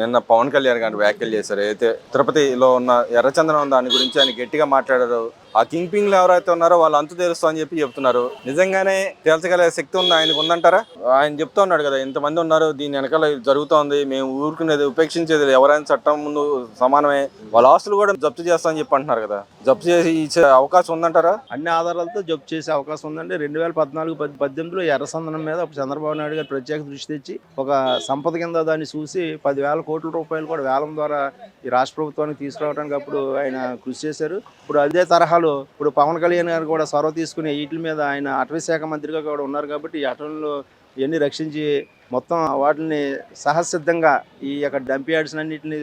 నిన్న పవన్ కళ్యాణ్ గారు వ్యాఖ్యలు చేశారు. అయితే తిరుపతిలో ఉన్న ఎర్రచందనం దాని గురించి ఆయన గట్టిగా మాట్లాడారు. ఆ కింగ్ పింగ్లు ఎవరైతే ఉన్నారో వాళ్ళు అంతు తెలుస్తా అని చెప్పి చెప్తున్నారు. నిజంగానే తేల్చగల శక్తి ఉంది? ఆయనకు ఉందంటారా? ఆయన చెప్తా ఉన్నాడు కదా ఇంతమంది ఉన్నారు దీని వెనకాల జరుగుతోంది మేము ఊరుకునేది ఉపేక్షించేది ఎవరైనా చట్టం ముందు సమానమే. వాళ్ళ ఆస్తులు కూడా జప్తు చేస్తామని చెప్పి అంటున్నారు కదా. జప్తు చేసి ఇచ్చే అవకాశం ఉందంటారా? అన్ని ఆధారాలతో జప్తు చేసే అవకాశం ఉందండి. రెండు వేల పద్నాలుగు పద్దెనిమిదిలో ఎర్రసందనం మీద ఒక చంద్రబాబు నాయుడు గారు ప్రత్యేక దృష్టి తెచ్చి ఒక సంపద కింద దాన్ని చూసి పదివేల కోట్ల రూపాయలు కూడా వేలం ద్వారా ఈ రాష్ట్ర ప్రభుత్వానికి తీసుకురావడానికి అప్పుడు ఆయన కృషి చేశారు. ఇప్పుడు అదే తరహాలో ఇప్పుడు పవన్ కళ్యాణ్ గారు కూడా చొరవ తీసుకుని వీటి మీద ఆయన అటవీ శాఖ మంత్రిగా కూడా ఉన్నారు కాబట్టి ఈ అటవీలో ఇవన్నీ రక్షించి మొత్తం వాటిని సహసిద్ధంగా ఈ యొక్క డంప్ యార్డ్స్ అన్నింటిని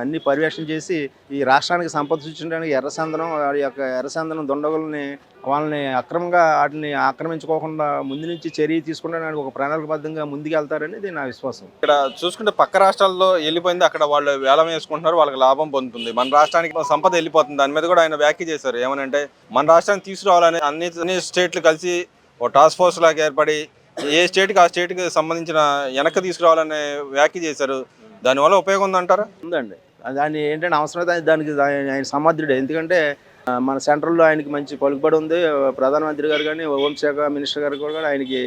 అన్ని పర్యవేక్షణ చేసి ఈ రాష్ట్రానికి సంపద సృష్టించడానికి ఎర్రచందనం వారి యొక్క ఎర్రచందనం దొండగుల్ని వాళ్ళని అక్రమంగా వాటిని ఆక్రమించుకోకుండా ముందు నుంచి చర్య తీసుకుంటానికి ఒక ప్రణాళికబద్ధంగా ముందుకు వెళ్తారనేది నా విశ్వాసం. ఇక్కడ చూసుకుంటే పక్క రాష్ట్రాల్లో వెళ్ళిపోయింది అక్కడ వాళ్ళు వేలం వేసుకుంటున్నారు వాళ్ళకి లాభం పొందుతుంది. మన రాష్ట్రానికి సంపద వెళ్ళిపోతుంది. దాని మీద కూడా ఆయన వ్యాఖ్య చేశారు. ఏమనంటే మన రాష్ట్రాన్ని తీసుకురావాలని అన్ని అన్ని స్టేట్లు కలిసి ఓ టాస్క్ ఫోర్స్ లాగా ఏర్పడి ఏ స్టేట్కి ఆ స్టేట్కి సంబంధించిన వెనక్కి తీసుకురావాలనే వ్యాఖ్య చేశారు. దానివల్ల ఉపయోగం ఉందంటారా ఉందండి. దాన్ని ఏంటంటే అవసరమైతే దానికి ఆయన సమర్థుడే. ఎందుకంటే మన సెంట్రల్లో ఆయనకి మంచి పలుకుబడి ఉంది. ప్రధానమంత్రి గారు కానీ హోంశాఖ మినిస్టర్ గారు కూడా ఆయనకి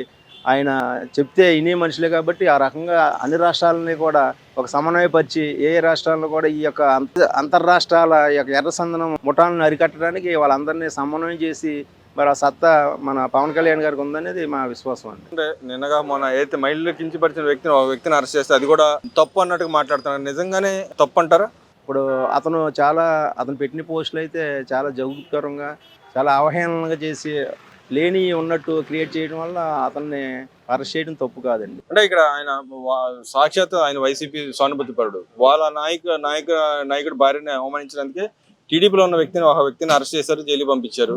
ఆయన చెప్తే ఇనే మనుషులే కాబట్టి ఆ రకంగా అన్ని రాష్ట్రాలని కూడా ఒక సమన్వయపరిచి ఏ ఏ రాష్ట్రాల్లో కూడా ఈ యొక్క అంత అంతర్రాష్ట్రాల యొక్క ఎర్రసందనం ముఠాలను అరికట్టడానికి వాళ్ళందరినీ సమన్వయం చేసి మరి ఆ సత్తా మన పవన్ కళ్యాణ్ గారికి ఉందనేది మా విశ్వాసం అండి. అంటే నిన్నగా మన ఏదైతే మహిళలు కించపరిచిన వ్యక్తిని ఒక వ్యక్తిని అరెస్ట్ చేస్తే అది కూడా తప్పు అన్నట్టుగా మాట్లాడుతున్నారు. నిజంగానే తప్పు అంటారా? ఇప్పుడు అతను చాలా అతను పెట్టిన పోస్టులు అయితే చాలా జౌగుకరంగా చాలా అవహేళనగా చేసి లేని ఉన్నట్టు క్రియేట్ చేయడం వల్ల అతన్ని అరెస్ట్ చేయడం తప్పు కాదండి. అంటే ఇక్కడ ఆయన సాక్షాత్ ఆయన వైసీపీ సానుభూతి పరుడు. వాళ్ళ నాయక నాయక నాయకుడు భార్యని అవమానించడానికి టీడీపీలో ఉన్న వ్యక్తిని ఒక వ్యక్తిని అరెస్ట్ చేశారు జైలు పంపించారు.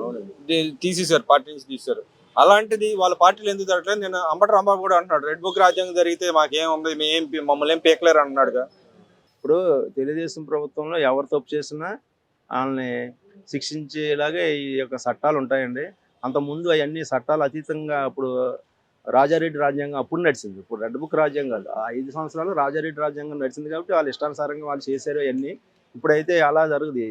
తీసేశారు పార్టీ నుంచి తీశారు అలాంటిది వాళ్ళ పార్టీలు ఎందుకు జరగట్లేదు? నేను అంబటి రాంబాబు కూడా అంటున్నాడు. రెడ్ బుక్ రాజ్యాంగం జరిగితే మాకేం ఉంది మేం మమ్మల్ని ఏం పీకలేరు అంటున్నాడుగా ఇప్పుడు తెలుగుదేశం ప్రభుత్వంలో ఎవరు తప్పు చేసినా వాళ్ళని శిక్షించేలాగే ఈ యొక్క చట్టాలు ఉంటాయండి. అంతకుముందు అవన్నీ చట్టాలు అతీతంగా ఇప్పుడు రాజారెడ్డి రాజ్యాంగం అప్పుడు నడిచింది. ఇప్పుడు రెడ్ బుక్ రాజ్యాంగాలు ఆ ఐదు సంవత్సరాలు రాజారెడ్డి రాజ్యాంగం నడిచింది కాబట్టి వాళ్ళు ఇష్టానుసారంగా వాళ్ళు చేశారు అవన్నీ. ఇప్పుడైతే అలా జరుగుతుంది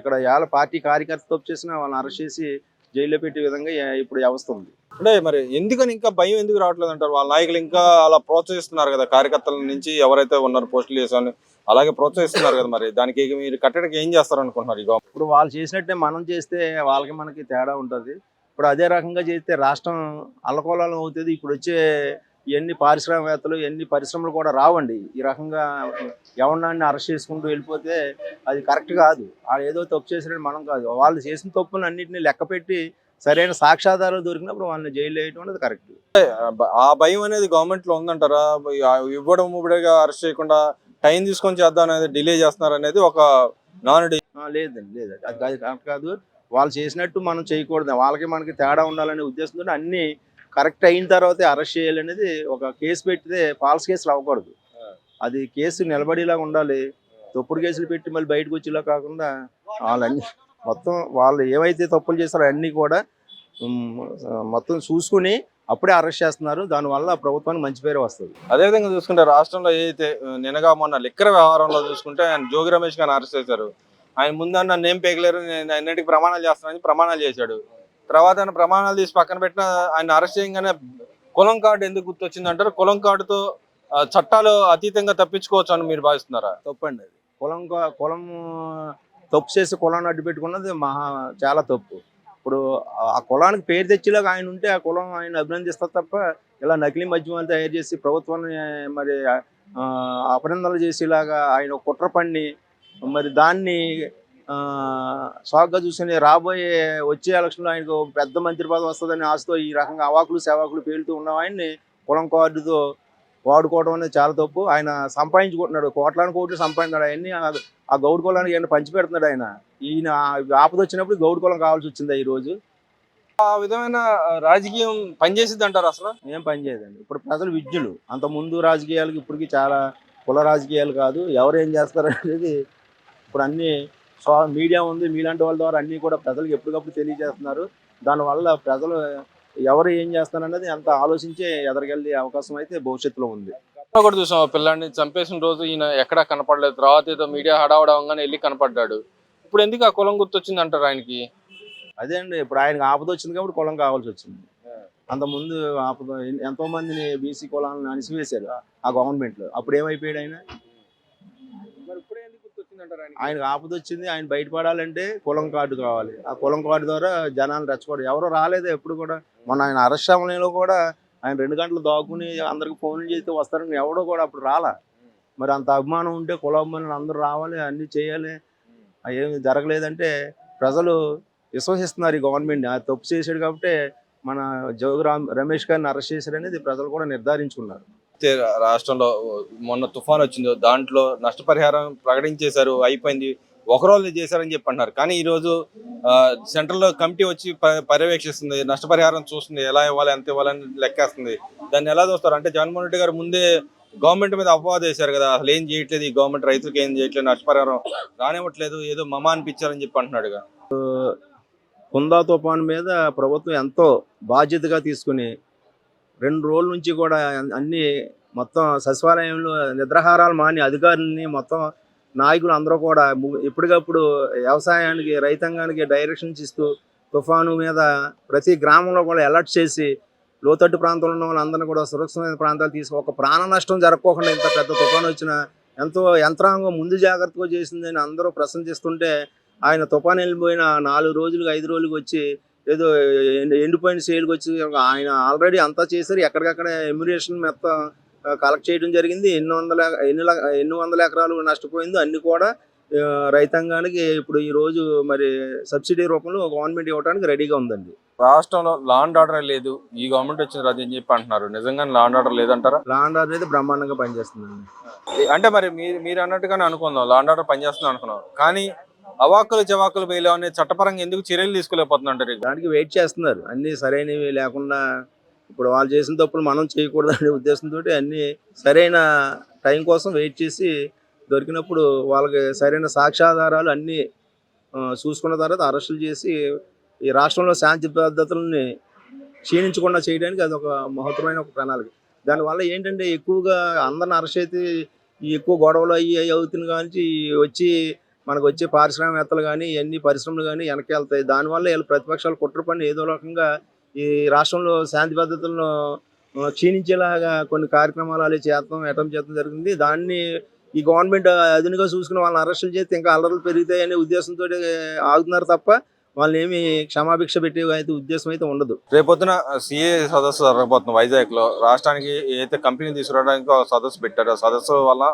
ఇక్కడ వాళ్ళ పార్టీ కార్యకర్త తప్పు చేసినా వాళ్ళని అరెస్ట్ చేసి జైల్లో పెట్టే విధంగా ఇప్పుడు వ్యవస్థ ఉంది. అంటే మరి ఎందుకని ఇంకా భయం ఎందుకు రావట్లేదు అంటారు? వాళ్ళ నాయకులు ఇంకా అలా ప్రోత్సహిస్తున్నారు కదా కార్యకర్తల నుంచి ఎవరైతే ఉన్నారో పోస్టులు చేసాను అలాగే ప్రోత్సహిస్తున్నారు కదా మరి. దానికి మీరు కట్టడానికి ఏం చేస్తారు అనుకుంటున్నారు గవర్నమెంట్? ఇప్పుడు వాళ్ళు చేసినట్టే మనం చేస్తే వాళ్ళకి మనకి తేడా ఉంటుంది. ఇప్పుడు అదే రకంగా చేస్తే రాష్ట్రం అల్లకోలాలం అవుతుంది. ఇప్పుడు వచ్చే ఇవన్నీ పారిశ్రామికవేత్తలు ఎన్ని పరిశ్రమలు కూడా రావండి. ఈ రకంగా ఎవరినాన్ని అరెస్ట్ చేసుకుంటూ వెళ్ళిపోతే అది కరెక్ట్ కాదు. వాళ్ళు ఏదో తప్పు చేసినట్టు మనం కాదు. వాళ్ళు చేసిన తప్పులు అన్నింటినీ లెక్క పెట్టి సరైన సాక్ష్యాధారాలు దొరికినప్పుడు వాళ్ళని జైలు వేయడం అనేది కరెక్ట్. ఆ భయం అనేది గవర్నమెంట్లో ఉందంటారా? ఇవ్వడం ఇవ్వడగా అరెస్ట్ చేయకుండా టైం తీసుకొని చేద్దాం అనేది డిలే చేస్తున్నారు అనేది ఒక నానుడి లేదండి లేదండి అది కాదు కరెక్ట్ కాదు. వాళ్ళు చేసినట్టు మనం చేయకూడదు. వాళ్ళకి మనకి తేడా ఉండాలనే ఉద్దేశంతో అన్ని కరెక్ట్ అయిన తర్వాత అరెస్ట్ చేయాలనేది ఒక కేసు పెట్టితే ఫాల్స్ కేసులు అవ్వకూడదు. అది కేసు నిలబడేలాగా ఉండాలి. తప్పుడు కేసులు పెట్టి మళ్ళీ బయటకు వచ్చేలా కాకుండా వాళ్ళన్నీ మొత్తం వాళ్ళు ఏవైతే తప్పులు చేస్తారో అన్నీ కూడా మొత్తం చూసుకుని అప్పుడే అరెస్ట్ చేస్తున్నారు. దానివల్ల ప్రభుత్వానికి మంచి పేరు వస్తుంది. అదేవిధంగా చూసుకుంటే రాష్ట్రంలో ఏదైతే నినగా నిన్నగా మొన్న లిక్కర వ్యవహారంలో చూసుకుంటే ఆయన జోగి రమేష్ గారిని అరెస్ట్ చేశారు. ఆయన ముందన్న నన్ను ఏం నేను అన్నిటికీ ప్రమాణాలు చేస్తానని ప్రమాణాలు చేశాడు. తర్వాత ఆయన ప్రమాణాలు తీసి పక్కన పెట్టిన ఆయన అరెస్ట్ చేయగానే కులం కార్డు ఎందుకు గుర్తొచ్చింది అంటారు కులం కార్డుతో చట్టాలు అతీతంగా తప్పించుకోవచ్చు అని మీరు భావిస్తున్నారా? తప్పండి అది. కులం కా- కులం తప్పు చేసి కులాన్ని అడ్డు పెట్టుకున్నది మహా చాలా తప్పు. ఇప్పుడు ఆ కులానికి పేరు తెచ్చేలాగా ఆయన ఉంటే ఆ కులం ఆయన అభినందిస్తారు తప్ప ఇలా నకిలీ మద్యమాలు తయారు చేసి ప్రభుత్వాన్ని మరి అభినందనలు చేసేలాగా ఆయన కుట్ర పన్ని మరి దాన్ని సాగ్గా చూసుకుని రాబోయే వచ్చే ఎలక్షన్లో ఆయనకు పెద్ద మంత్రి పదవి వస్తుందని ఆశతో ఈ రకంగా అవాకులు సేవాకులు పేలుతూ ఉన్న. ఆయన్ని కులం కార్డుతో వాడుకోవడం అనేది చాలా తప్పు. ఆయన సంపాదించుకుంటున్నాడు. కోట్లాను కోట్లు సంపాదించాడు. అవన్నీ ఆ- గౌడ్ కులానికి ఆయన పంచి పెడుతున్నాడు ఆయన. ఈయన ఆపద వచ్చినప్పుడు గౌడ్ కులం కావాల్సి వచ్చింది ఈ రోజు. ఆ విధమైన రాజకీయం పనిచేసిద్ది అంటారు అసలు? ఏం పని చేయదండి ఇప్పుడు ప్రజలు విజ్ఞులు. అంత ముందు రాజకీయాలకి ఇప్పటికి చాలా కుల రాజకీయాలు కాదు. ఎవరు ఏం చేస్తారు అనేది ఇప్పుడు అన్ని సో మీడియా ఉంది. మీలాంటి వాళ్ళ ద్వారా అన్నీ కూడా ప్రజలకు ఎప్పటికప్పుడు తెలియజేస్తున్నారు. దానివల్ల ప్రజలు ఎవరు ఏం చేస్తారనేది అంత ఆలోచించే ఎదరగలిగే అవకాశం అయితే భవిష్యత్తులో ఉంది. కూడా చూసాం ఆ పిల్లాడిని చంపేసిన రోజు ఈయన ఎక్కడా కనపడలేదు. తర్వాత ఏదో మీడియా హడావడంగానే వెళ్ళి కనపడ్డాడు. ఇప్పుడు ఎందుకు ఆ కులం గుర్తొచ్చింది అంటారు ఆయనకి? అదే అండి. ఇప్పుడు ఆయనకు ఆపద వచ్చింది కాబట్టి కులం కావాల్సి వచ్చింది. అంత ముందు ఆపద ఎంతో మందిని బీసీ కులాలను అణిసివేశారు ఆ గవర్నమెంట్లో అప్పుడు ఏమైపోయాడు ఆయన మరి ఇప్పుడే ఎందుకు గుర్తొచ్చింది అంటారు ఆయనకు? ఆపద వచ్చింది ఆయన బయటపడాలంటే కులం కార్డు కావాలి. ఆ కులం కార్డు ద్వారా జనాలు రెచ్చకూడదు ఎవరు రాలేదు ఎప్పుడు కూడా. మొన్న ఆయన అరెస్ట్ సమయంలో కూడా ఆయన రెండు గంటలు దాక్కుని అందరికి ఫోన్లు చేస్తే వస్తారని ఎవడో కూడా అప్పుడు రాలా. మరి అంత అభిమానం ఉంటే కుల అభిమానులు అందరూ రావాలి అన్ని చేయాలి. ఏమి జరగలేదంటే ప్రజలు విశ్వసిస్తున్నారు ఈ గవర్నమెంట్ అది తప్పు చేశాడు కాబట్టి మన జోగి రమేష్ గారిని అరెస్ట్ చేశారు అనేది ప్రజలు కూడా నిర్ధారించుకున్నారు. అయితే రాష్ట్రంలో మొన్న తుఫాన్ వచ్చిందో దాంట్లో నష్టపరిహారం ప్రకటించేశారు అయిపోయింది ఒక రోజు చేశారని చెప్పి అంటున్నారు కానీ ఈ రోజు లో కమిటీ వచ్చి పర్యవేక్షిస్తుంది నష్టపరిహారం చూస్తుంది ఎలా ఇవ్వాలి ఎంత ఇవ్వాలని లెక్కేస్తుంది. దాన్ని ఎలా చూస్తారు? అంటే జగన్మోహన్ రెడ్డి గారు ముందే గవర్నమెంట్ మీద అపవాదం వేశారు కదా అసలు ఏం చేయట్లేదు ఈ గవర్నమెంట్ రైతులకు ఏం చేయట్లేదు నష్టపరిహారం రానివ్వట్లేదు ఏదో మమా అనిపించారని చెప్పి అంటున్నాడుగా కుందా తుఫాన్ మీద ప్రభుత్వం ఎంతో బాధ్యతగా తీసుకుని రెండు రోజుల నుంచి కూడా అన్ని మొత్తం సచివాలయంలో నిద్రాహారాలు మాని అధికారులని మొత్తం నాయకులు అందరూ కూడా ఎప్పటికప్పుడు వ్యవసాయానికి రైతాంగానికి డైరెక్షన్స్ ఇస్తూ తుఫాను మీద ప్రతి గ్రామంలో కూడా అలర్ట్ చేసి లోతట్టు ప్రాంతంలో ఉన్న వాళ్ళందరినీ కూడా సురక్షితమైన ప్రాంతాలు తీసుకు ఒక ప్రాణ నష్టం జరగకోకుండా ఇంత పెద్ద తుఫాను వచ్చిన ఎంతో యంత్రాంగం ముందు జాగ్రత్తగా చేసిందని అందరూ ప్రశంసిస్తుంటే ఆయన తుఫాన్ వెళ్ళిపోయిన నాలుగు రోజులకు ఐదు రోజులకు వచ్చి ఏదో ఎండి- ఎండిపోయిన సేలుకి వచ్చి ఆయన ఆల్రెడీ అంతా చేశారు. ఎక్కడికక్కడ ఎమ్యురేషన్ మొత్తం కలెక్ట్ చేయడం జరిగింది. ఎన్ని వందల ఎన్ని ఎన్ని వందల ఎకరాలు నష్టపోయిందో అన్ని కూడా రైతాంగానికి ఇప్పుడు ఈ రోజు మరి సబ్సిడీ రూపంలో గవర్నమెంట్ ఇవ్వడానికి రెడీగా ఉందండి. రాష్ట్రంలో లాండ్ ఆర్డర్ లేదు. ఈ గవర్నమెంట్ వచ్చిన అని చెప్పి అంటున్నారు? నిజంగా లాండ్ ఆర్డర్ లేదంటారా? లాండ్ ఆర్డర్ అయితే బ్రహ్మాండంగా పనిచేస్తుందండి. అంటే మరి మీరు మీరు అన్నట్టుగానే అనుకుందాం. లాండ్ ఆర్డర్ పనిచేస్తుంది అనుకున్నాం. కానీ అవాకులు చవాకులు వేయలేవు అనే చట్టపరంగా ఎందుకు చర్యలు తీసుకోలేకపోతుందంటారు దానికి వెయిట్ చేస్తున్నారు. అన్ని సరైనవి లేకుండా ఇప్పుడు వాళ్ళు చేసిన తప్పులు మనం చేయకూడదు అనే ఉద్దేశంతో అన్ని సరైన టైం కోసం వెయిట్ చేసి దొరికినప్పుడు వాళ్ళకి సరైన సాక్ష్యాధారాలు అన్నీ చూసుకున్న తర్వాత అరెస్టులు చేసి ఈ రాష్ట్రంలో శాంతి పద్ధతులని క్షీణించకుండా చేయడానికి అది ఒక మహత్తరమైన ఒక ప్రణాళిక. దానివల్ల ఏంటంటే ఎక్కువగా అందరిని అరెస్ట్ అయితే ఈ ఎక్కువ గొడవలు అయ్యి అవుతుంది కానీ వచ్చి మనకు వచ్చే పారిశ్రామికవేత్తలు కానీ ఇవన్నీ పరిశ్రమలు కానీ వెనక్కి వెళ్తాయి దానివల్ల వీళ్ళు ప్రతిపక్షాలు కుట్ర పని ఏదో రకంగా ఈ రాష్ట్రంలో శాంతి భద్రతలను క్షీణించేలాగా కొన్ని కార్యక్రమాలు అలా చేస్తాం అటెంప్ట్ చేయడం జరిగింది. దాన్ని ఈ గవర్నమెంట్ అదునుగా చూసుకుని వాళ్ళని అరెస్టులు చేస్తే ఇంకా అల్లర్లు పెరుగుతాయనే ఉద్దేశంతో ఆగుతున్నారు తప్ప వాళ్ళని ఏమి క్షమాభిక్ష పెట్టే అయితే ఉద్దేశం అయితే ఉండదు. రేపొద్దున సిఏ సదస్సు జరగబోతుంది వైజాగ్లో రాష్ట్రానికి ఏదైతే కంపెనీ తీసుకురావడానికి సదస్సు పెట్టారు సదస్సు వల్ల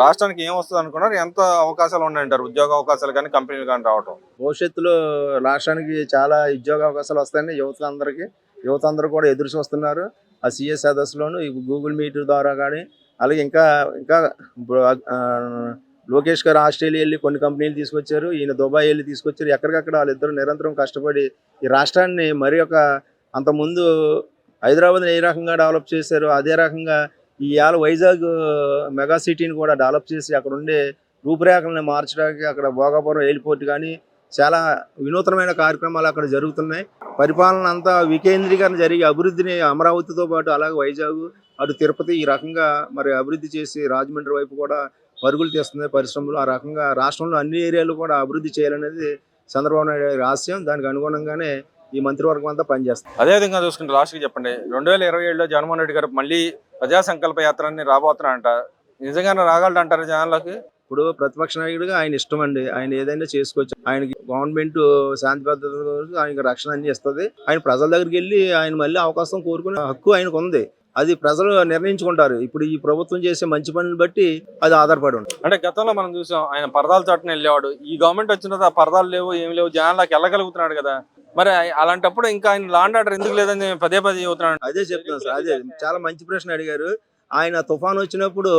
రాష్ట్రానికి ఏం వస్తుంది అనుకున్నారు? ఎంత అవకాశాలు ఉన్నాయంటారు? ఉద్యోగ అవకాశాలు కానీ కంపెనీలు కానీ రావటం? భవిష్యత్తులో రాష్ట్రానికి చాలా ఉద్యోగ అవకాశాలు వస్తాయని యువతలందరికీ యువత అందరూ కూడా ఎదురు చూస్తున్నారు. ఆ సిఎస్ సదస్సులోను ఈ గూగుల్ మీట్ ద్వారా కానీ అలాగే ఇంకా ఇంకా లోకేష్ గారు ఆస్ట్రేలియా వెళ్ళి కొన్ని కంపెనీలు తీసుకొచ్చారు. ఈయన దుబాయ్ వెళ్ళి తీసుకొచ్చారు. ఎక్కడికక్కడ వాళ్ళిద్దరు నిరంతరం కష్టపడి ఈ రాష్ట్రాన్ని మరి ఒక అంతకుముందు హైదరాబాద్ని ఏ రకంగా డెవలప్ చేశారు అదే రకంగా ఈ వైజాగ్ మెగా సిటీని కూడా డెవలప్ చేసి అక్కడ ఉండే రూపురేఖలను మార్చడానికి అక్కడ భోగాపురం ఎయిర్పోర్ట్ కానీ చాలా వినూత్నమైన కార్యక్రమాలు అక్కడ జరుగుతున్నాయి. పరిపాలన అంతా వికేంద్రీకరణ జరిగి అభివృద్ధిని అమరావతితో పాటు అలాగే వైజాగ్ అటు తిరుపతి ఈ రకంగా మరి అభివృద్ధి చేసి రాజమండ్రి వైపు కూడా పరుగులు తీస్తున్నాయి పరిశ్రమలు. ఆ రకంగా రాష్ట్రంలో అన్ని ఏరియాలు కూడా అభివృద్ధి చేయాలనేది చంద్రబాబు నాయుడు రహస్యం ఆశయం. దానికి అనుగుణంగానే ఈ మంత్రివర్గం అంతా పనిచేస్తుంది. అదే విధంగా చూసుకుంటే లాస్ట్కి చెప్పండి. రెండు వేల ఇరవై ఏడులో జగన్మోహన్ రెడ్డి గారు మళ్ళీ ప్రజా సంకల్ప యాత్రని రాబోతున్నారంట నిజంగానే రాగలడు అంటారు జనాలకి ఇప్పుడు ప్రతిపక్ష నాయకుడిగా ఆయన ఇష్టం అండి. ఆయన ఏదైనా చేసుకోవచ్చు. ఆయనకి గవర్నమెంట్ శాంతి భద్రత ఆయనకి రక్షణ అన్ని ఇస్తుంది ఆయన ప్రజల దగ్గరికి వెళ్ళి ఆయన మళ్ళీ అవకాశం కోరుకునే హక్కు ఆయనకు ఉంది అది ప్రజలు నిర్ణయించుకుంటారు. ఇప్పుడు ఈ ప్రభుత్వం చేసే మంచి పనులు బట్టి అది ఆధారపడి ఉంటుంది. అంటే గతంలో మనం చూసాం ఆయన పరదాల చాటున వెళ్ళేవాడు. ఈ గవర్నమెంట్ వచ్చిన తర్వాత పరదాలు లేవు ఏం లేవు జనాలకు వెళ్ళగలుగుతున్నాడు కదా. మరి అలాంటప్పుడు ఇంకా ఆయన లాండ్ ఆర్డర్ ఎందుకు లేదని పదే పదే చెబుతున్నాడు. అదే చెప్తున్నాను సార్ అదే చాలా మంచి ప్రశ్న అడిగారు. ఆయన తుఫాన్ వచ్చినప్పుడు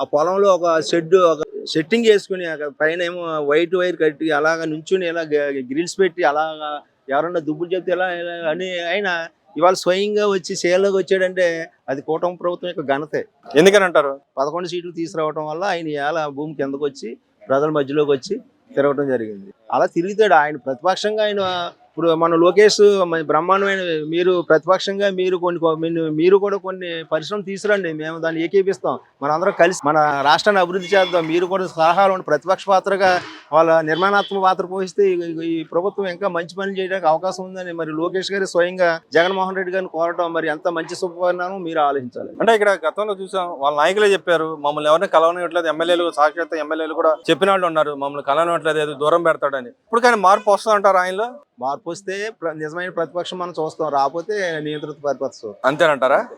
ఆ పొలంలో ఒక షెడ్ ఒక సెట్టింగ్ చేసుకుని అక్కడ పైన ఏమో వైట్ వైర్ కట్టి అలాగా నుంచుని ఇలా గ్రిల్స్ పెట్టి అలాగా ఎవరన్నా దుబ్బులు చెప్తే ఎలా అని ఆయన ఇవాళ స్వయంగా వచ్చి సేల్లోకి వచ్చాడంటే అది కూటమి ప్రభుత్వం యొక్క ఘనతే. ఎందుకని అంటారు? పదకొండు సీట్లు తీసుకురావడం వల్ల ఆయన ఇవాళ భూమి కిందకు వచ్చి ప్రజల మధ్యలోకి వచ్చి తిరగటం జరిగింది. అలా తిరుగుతాడు. ఆయన ప్రతిపక్షంగా ఆయన ఇప్పుడు మన లోకేష్ మన బ్రహ్మాండమైన మీరు ప్రతిపక్షంగా మీరు కొన్ని మీరు- కూడా కొన్ని పరిశ్రమలు తీసుకురండి. మేము దాన్ని ఏకీపిస్తాం. మన అందరం కలిసి మన రాష్ట్రాన్ని అభివృద్ధి చేద్దాం. మీరు కూడా సలహాలు ప్రతిపక్ష పాత్రగా వాళ్ళ నిర్మాణాత్మక పాత్ర పోషిస్తే ఈ- ప్రభుత్వం ఇంకా మంచి పని చేయడానికి అవకాశం ఉందని మరి లోకేష్ గారు స్వయంగా జగన్మోహన్ రెడ్డి గారిని కోరటం మరి ఎంత మంచి శుభపరిణామం మీరు ఆలోచించాలి. అంటే ఇక్కడ గతంలో చూసాం వాళ్ళ నాయకులే చెప్పారు మమ్మల్ని ఎవరిని కలవనివ్వట్లేదు ఎమ్మెల్యేలు సాక్షాత్ ఎమ్మెల్యేలు కూడా చెప్పిన వాళ్ళు ఉన్నారు మమ్మల్ని కలవనివ్వట్లేదు దూరం పెడతాడని. ఇప్పుడు కానీ మార్పు వస్తుంది అంటారు ఆయనలో? మార్పు వస్తే నిజమైన ప్రతిపక్షం మనం చూస్తాం. రాకపోతే నియంత్రిత ప్రతిపక్షం అంతేనంటారా?